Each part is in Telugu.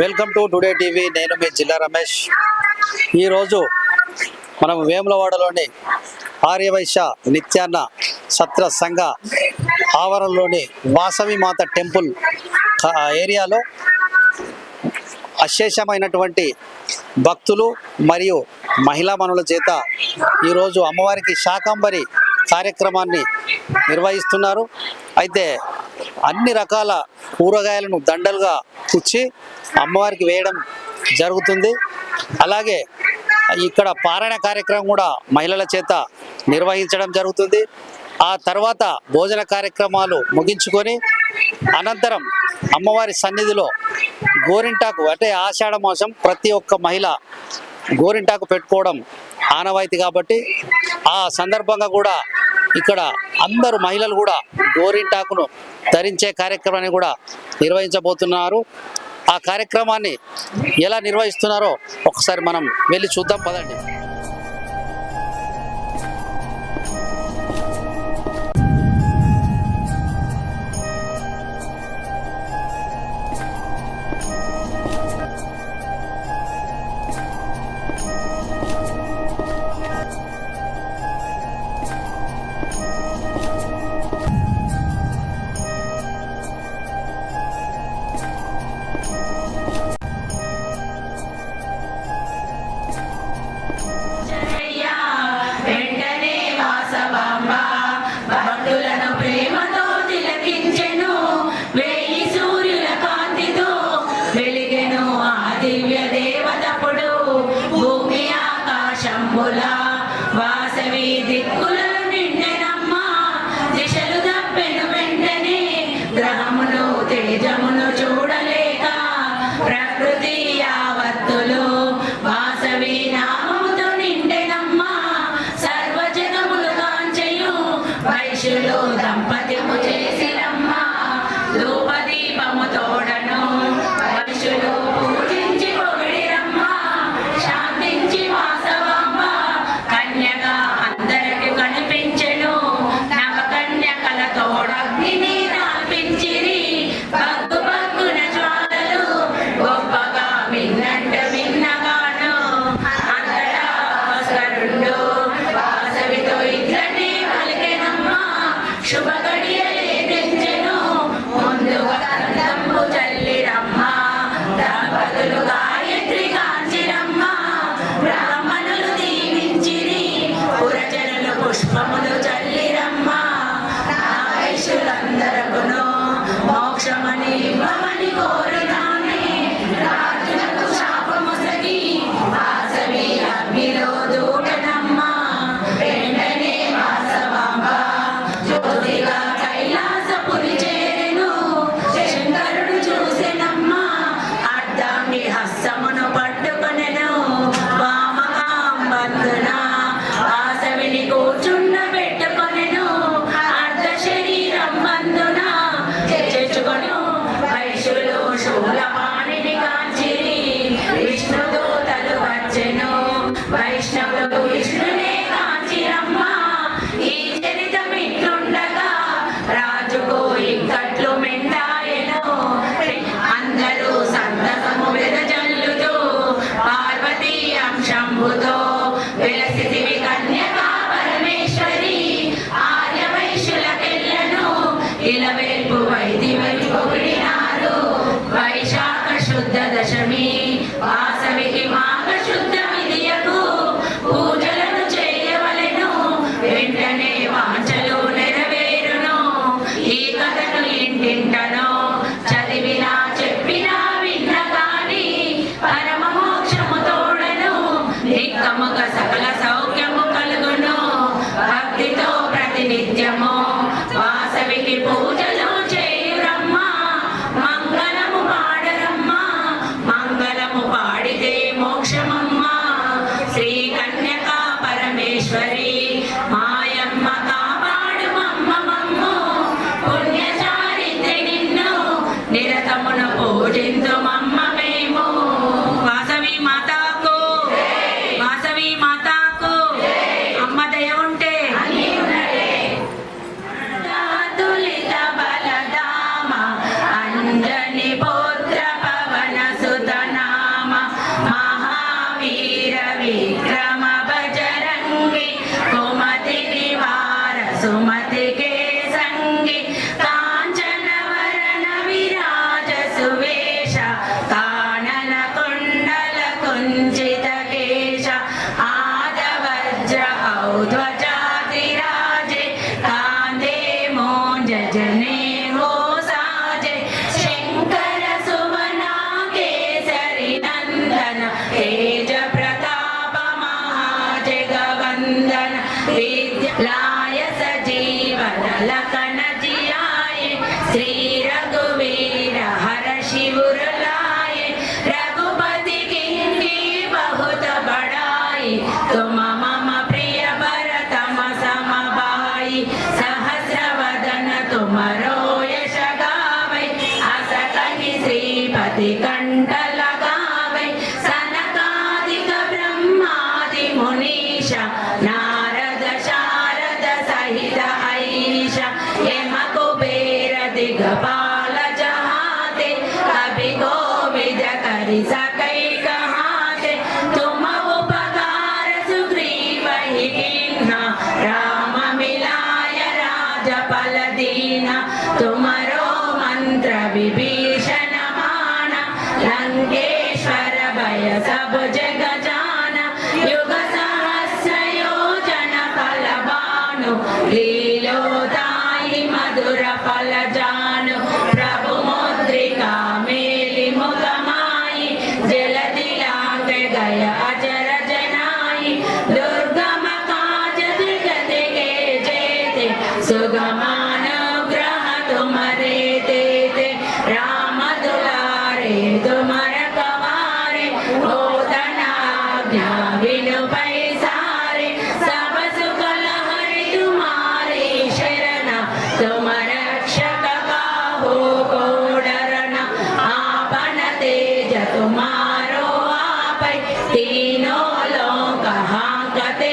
Welcome to today TV. నేను మీ జిల్లా రమేష్. ఈరోజు మనం వేములవాడలోని ఆర్యవైశ్య నిత్యాన్న సత్ర సంఘ ఆవరణలోని వాసవి మాత టెంపుల్ ఏరియాలో అశేషమైనటువంటి భక్తులు మరియు మహిళా మనుల చేత ఈరోజు అమ్మవారికి శాకంబరి కార్యక్రమాన్ని నిర్వహిస్తున్నారు. అయితే అన్ని రకాల కూరగాయలను దండలుగా తెచ్చి అమ్మవారికి వేయడం జరుగుతుంది. అలాగే ఇక్కడ పారాయణ కార్యక్రమం కూడా మహిళల చేత నిర్వహించడం జరుగుతుంది. ఆ తర్వాత భోజన కార్యక్రమాలు ముగించుకొని అనంతరం అమ్మవారి సన్నిధిలో గోరింటాకు అంటే ఆషాఢ మాసం ప్రతి ఒక్క మహిళ గోరింటాకు పెట్టుకోవడం ఆనవాయితీ కాబట్టి ఆ సందర్భంగా కూడా ఇక్కడ అందరు మహిళలు కూడా గోరింటాకును ధరించే కార్యక్రమాన్ని కూడా నిర్వహించబోతున్నారు. ఆ కార్యక్రమాన్ని ఎలా నిర్వహిస్తున్నారో ఒకసారి మనం వెళ్ళి చూద్దాం పదండి. శుభ గడియలే Rica. लीलोदायि मधुरफलजा તુમારો આપે તીનો લોક હા કતે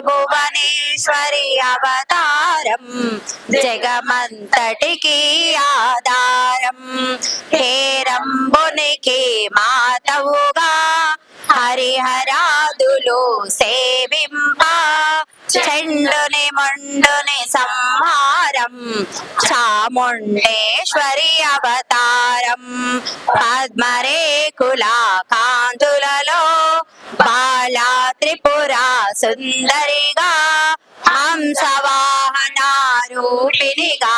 భువనేశ్వరి అవతారం జగమంతటికి ఆధారం. హేరంబునికి మాతవుగా హరిహరాదులు సేవింప. చెండుని మండుని సంహారం. చాముండేశ్వరి అవతారం. పద్మరేకుల కాంతులలో బాలా త్రిపుర సుందరిగా హంసవాహన రూపిణిగా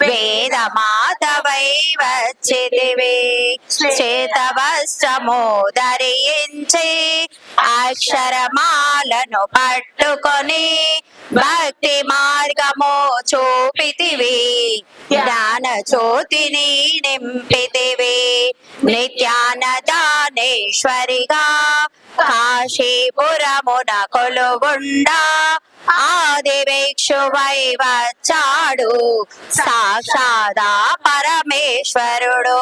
వేద మాతవై వచ్చిదివి శ్వేతవస్త్రము అక్షరమాలను పట్టుకొని భక్తి మార్గము చూపితివే. జ్ఞాన జ్యోతిని నిత్యాన నిత్యానదానేశ్వరిగా కాశీపురమున కొలుగుండా ఆదివేక్షువై వచ్చాడు సాక్షాదా పరమేశ్వరుడు.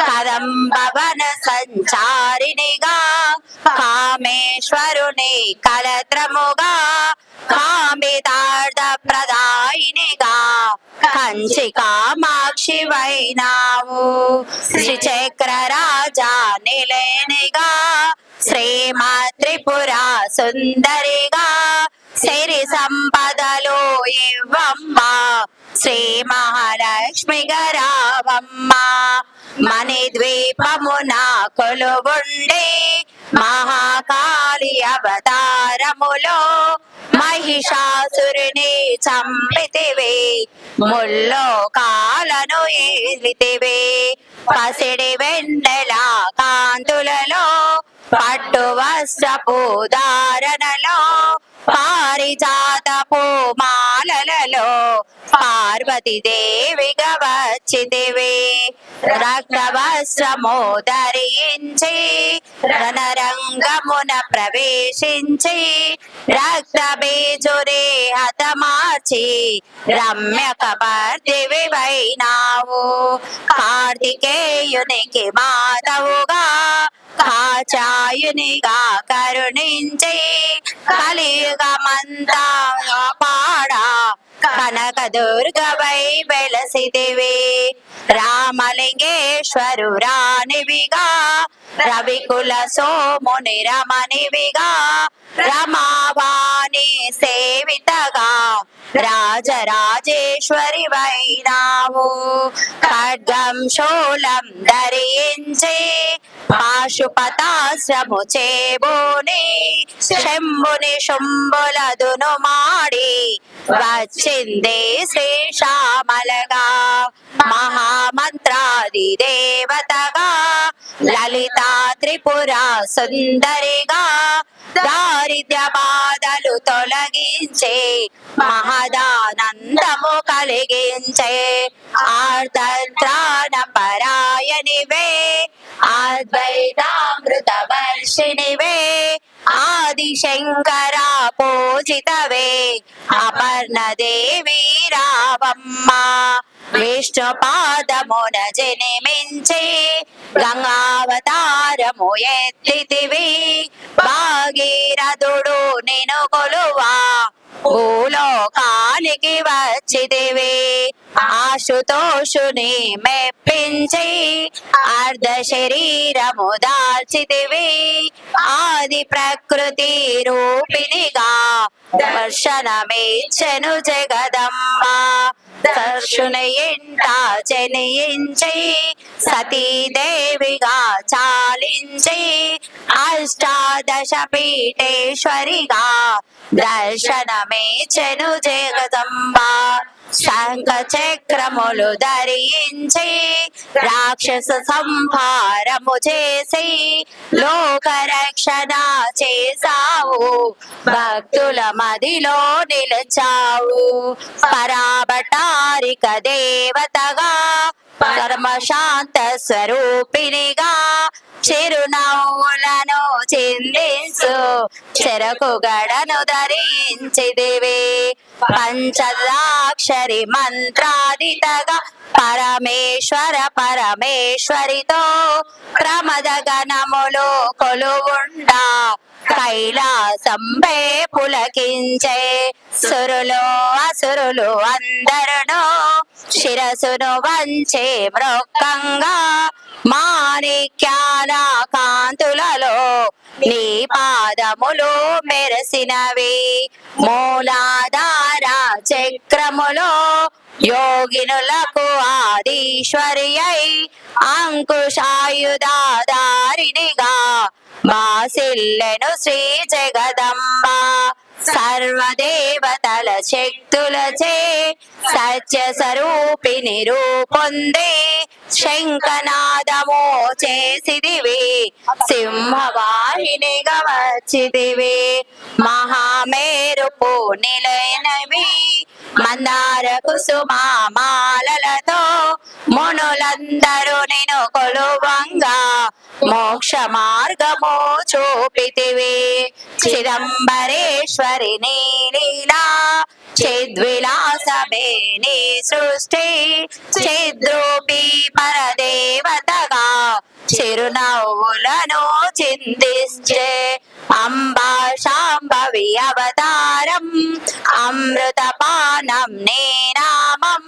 కదంబవన సంచారినిగా కామేశ్వరుని కలత్రముగా కామితార్థ ప్రదాయినిగా కంచి కామాక్షి వైనావు శ్రీచక్ర రాజా నిలేనిగా శ్రీమా త్రిపుర సుందరిగా సిరి సంపదలు ఇవ్వమ్మ శ్రీ మహాలక్ష్మి గరావమ్మ. మణి ద్వీపమున కొలువుండే మహాకాళి అవతారములో మహిషాసురుని చంపితివి. ముల్లో కాలను ఏలితివి. పసిడి వెన్నెల కాంతులలో పట్టు వస్త్రపు ధారణలో పారిజాతపు మాలలలో పార్వతి దేవిగా వచ్చితివి. రక్తవస్త్రము ధరించి రణరంగమున ప్రవేశించి రక్త బీజురే హతమార్చి రమ్య కపర్దివి వైనావు కార్తికేయునికి మాతవుగా కాచాయునిగా కరుణించి కలియుగమంతా పాడా కనక దుర్గవై వెలసిదివి రామలింగేశ్వరు రానివిగా రవికుల సోముని రమనివిగా రమావాణి సేవితగా రాజరాజేశ్వరి వైనావు ఖడ్గం శూలం ధరించి పాశుపతాశ్రము చేబోని శంభుని శంభులదును మాడి వచ్చిందే శ్రీశామలగా మహామంత్రాది దేవతగా లలిత త్రిపుర సుందరిగా దారిద్ర్య బాధలు తొలగించే మహదానందము కలిగించే ఆర్ద్రాణ పరాయణివే అద్వైతామృత వర్షిణివే ఆది శంకర పూజితవే అపర్ణ దేవి రావమ్మ. విష్ణు పాదమున జనిమించి గంగావతారము ఎత్తితివి భాగీరథుడు నిను కొలువా భూలోకానికి వచ్చితివి. ఆశుతోషుని మెప్పించి అర్ధ శరీరము దాల్చితివి. ఆది ప్రకృతి రూపిణిగా దర్శనమిచ్చను జగదమ్మ. దర్శన ఇంట జనించి సతీదేవిగా చాలించి అష్టాదశ పీఠేశ్వరిగా చెను జగదంబ శంఖ చక్రములు ధరించి రాక్షస సంహారము చేసి లో రక్షణ చేసావు భక్తుల మదిలో నిలిచావు. పరాబటారిక దేవతగా పరమశాంత స్వరూపిణిగా చిరునవ్వులను చిందించు చెరకు గడను ధరించిదివి పంచదాక్షరి మంత్రాదితగా పరమేశ్వర పరమేశ్వరితో ప్రమద గణములు కొలువుండా. కైలాసంబే పులకించే సురులు అసురులు అందరును శిరసును వంచే మృక్కంగా మాణిక్యాల కాంతులలో నీ పాదములు మెరసినవి. మూలాధార చక్రములో యోగినులకు ఆదీశ్వరి అయి అంకుశాయుధారినిగా బాసిల్లెను శ్రీ జగదంబ. సర్వదేవతల శక్తులచే సత్య స్వరూపిని రూపొంది శంఖనాదము చేసిదివి సింహవాహినిగా వచ్చిదివి మహామేరుపు నిలయనవి మందార కుసుమాలతో మునులందరూ నేను కొలు మోక్ష మార్గము చూపితివి చిదంబరేశ్వరి నీ లీలా చిద్విలాసమే నీ సృష్టి చిద్రూపి పరదేవతగా చిరునవ్వులను చిందించే అంబా శాంభవి అవతారం అమృతపానం నీ నామం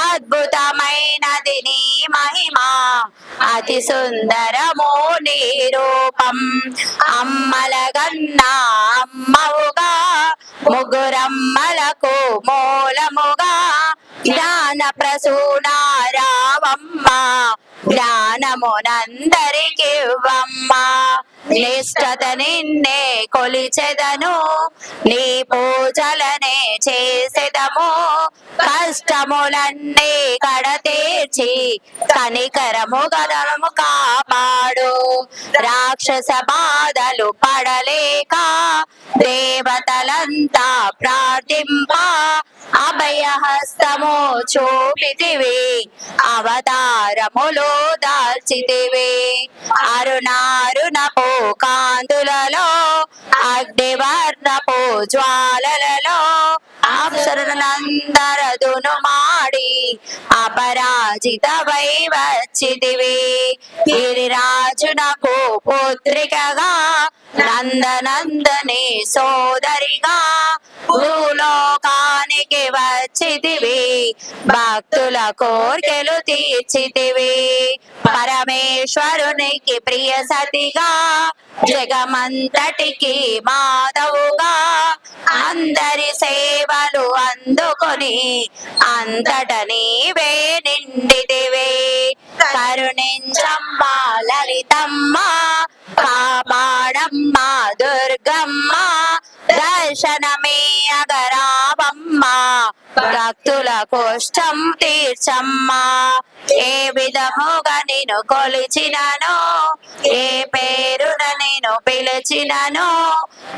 అద్భుతమైనది నీ మహిమా. అతి సుందరమో నీ రూపం. అమ్మలగన్నా అమ్మవుగా. ముగ్గురమ్మలకు మూలముగా. జ్ఞాన ప్రసూన జ్ఞానమునందరికి నిష్టత నిన్నే కొలిచెదను. నీ పూజలనే చేసెదము. కష్టములన్నీ కడతీర్చి కనికరము గదలము కాపాడు. రాక్షస బాధలు పడలేక దేవతలంతా ప్రార్థింప అభయహస్తము చూపితివి అవతారములు దాల్చితివి అరుణారుణపు కాంతులలో అగ్నివర్ణపు జ్వాలలలో అప్సరులందరదును మాడి అపరాజిత వై వచ్చితివి. గిరిరాజునకు పుత్రికగా నందనందని సోదరిగా భూలోకానికి వచ్చితివి. భక్తుల కోర్కెలు తీర్చితివి. పరమేశ్వరునికి ప్రియ సతిగా జగమంతటికి మాధవు అందుకొని అంతట నీవే నిండిదివే కరుణించమ్మ లలితమ్మ కాపాడమ్మ దుర్గమ్మ దర్శనమే అగరామమ్మ భక్తుల కోష్టం తీర్చమ్మా. ఏ విధముగా నేను కొలిచినను ఏ పేరున నేను పిలిచినను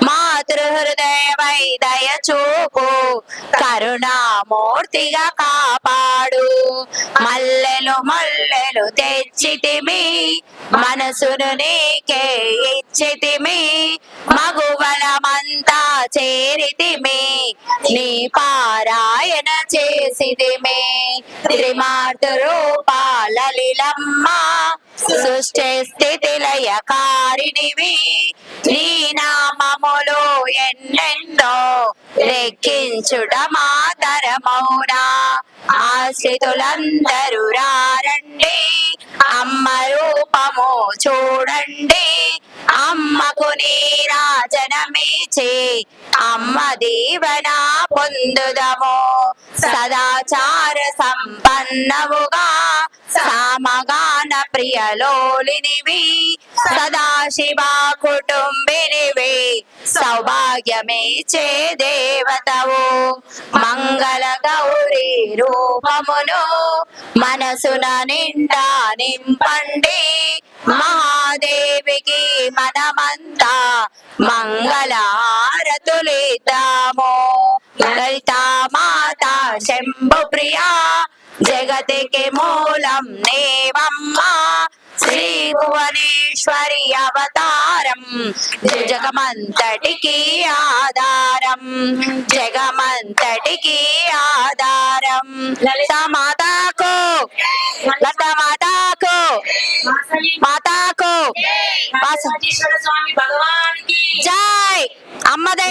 మాతృహృదయమై దయ చూపు కరుణామూర్తిగా కాపాడు. మల్లెలు మల్లెలు తెచ్చితిమి మనసును నీకే ఇచ్చితిమి మగువలమంతా చేరితిమి. నీ పారాయణ చేసిదిమే. త్రిమార్త రూపాలలిలమ్మ సృష్టి స్థితి లయకారిణివి నీ నామములు ఎన్నెన్నో లెక్కించుట మాతరమౌనా. ఆశ్రితులందరూ రారండి అమ్మ రూపము చూడండి. అమ్మకు నీరాజనమిచి అమ్మ దీవెన పొందుదము. సదాచార సంపన్నముగా సామగాన ప్రియలోలినివి. సదాశివ కుటుంబినివి. సౌభాగ్యమే చే దేవతవు. మంగళ గౌరీ రూపమును మనసున నిండా నింపండి. మహాదేవికి మనమంతా మంగళారతులిద్దాము. లలితా శంభు ప్రియా జగతికి మూలం నేవమ్మ. శ్రీ భువనేశ్వరి అవతారం జగమంతటికి ఆధారం. జగమంతటికి ఆధారం. లలిత మాతాకు లలిత మాతాకు. మాతాకు స్వామి భగవానికి జై. అమ్మదే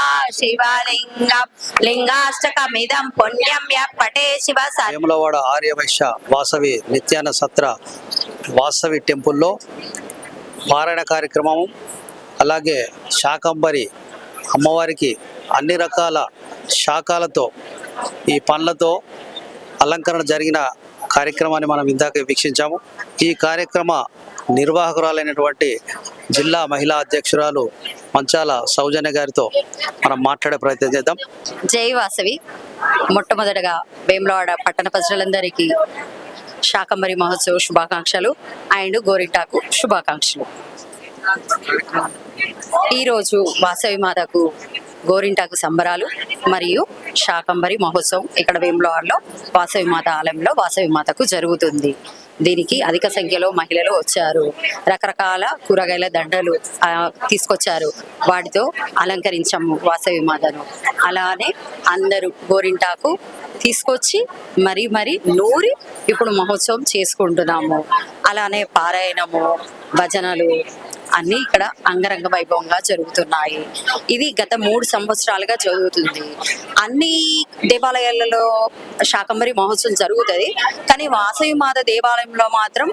శివలింగం లింగాష్టకమిదం పుణ్యం పటే శివ వేములవాడ ఆర్యవైశ్య వాసవి నిత్యాన సత్ర వాసవి టెంపుల్లో పారాయణ కార్యక్రమం అలాగే శాకంబరి అమ్మవారికి అన్ని రకాల శాఖలతో ఈ పండ్లతో అలంకరణ జరిగిన కార్యక్రమాన్ని మనం ఇందాక వీక్షించాము. ఈ కార్యక్రమ నిర్వాహకురాలైనటువంటి జిల్లా మహిళా అధ్యక్షురాలు మంచాల సౌజన్య గారితో మనం మాట్లాడే ప్రయత్నం చేద్దాం. జై వాసవి. మొట్టమొదటగా వేములవాడ పట్టణ ప్రజలందరికీ శాకంబరి మహోత్సవ శుభాకాంక్షలు అండ్ గోరింటాకు శుభాకాంక్షలు. ఈరోజు వాసవి మాతకు గోరింటాకు సంబరాలు మరియు శాకంబరి మహోత్సవం ఇక్కడ వేములవాడలో వాసవి మాత ఆలయంలో వాసవి మాతకు జరుగుతుంది. దీనికి అధిక సంఖ్యలో మహిళలు వచ్చారు. రకరకాల కూరగాయల దండలు తీసుకొచ్చారు. వాటితో అలంకరించాము వాసవి మాతను. అలానే అందరూ గోరింటాకు తీసుకొచ్చి మరీ మరీ నూరి ఇప్పుడు మహోత్సవం చేసుకుంటున్నాము. అలానే పారాయణము భజనలు అన్ని ఇక్కడ అంగరంగ వైభవంగా జరుగుతున్నాయి. ఇది గత మూడు సంవత్సరాలుగా జరుగుతుంది. అన్ని దేవాలయాలలో శాకంబరి మహోత్సవం జరుగుతుంది. కానీ వాసవి మాత దేవాలయంలో మాత్రం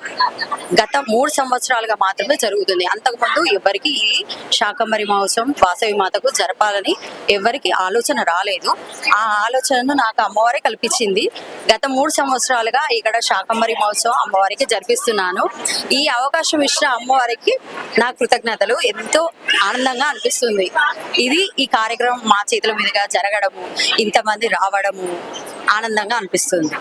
గత మూడు సంవత్సరాలుగా మాత్రమే జరుగుతుంది. అంతకుముందు ఎవరికి ఈ శాకంబరి మహోత్సవం వాసవి మాతకు జరపాలని ఎవరికి ఆలోచన రాలేదు. ఆ ఆలోచనను నాకు అమ్మవారే కల్పించింది. గత మూడు సంవత్సరాలుగా ఇక్కడ శాకంబరి మహోత్సవం అమ్మవారికి జరిపిస్తున్నాను. ఈ అవకాశం ఇచ్చిన అమ్మవారికి నా కృతజ్ఞతలు. ఎంతో ఆనందంగా అనిపిస్తుంది. ఇది ఈ కార్యక్రమం మా చేతుల మీదుగా జరగడము ఇంతమంది రావడము ఆనందంగా అనిపిస్తుంది.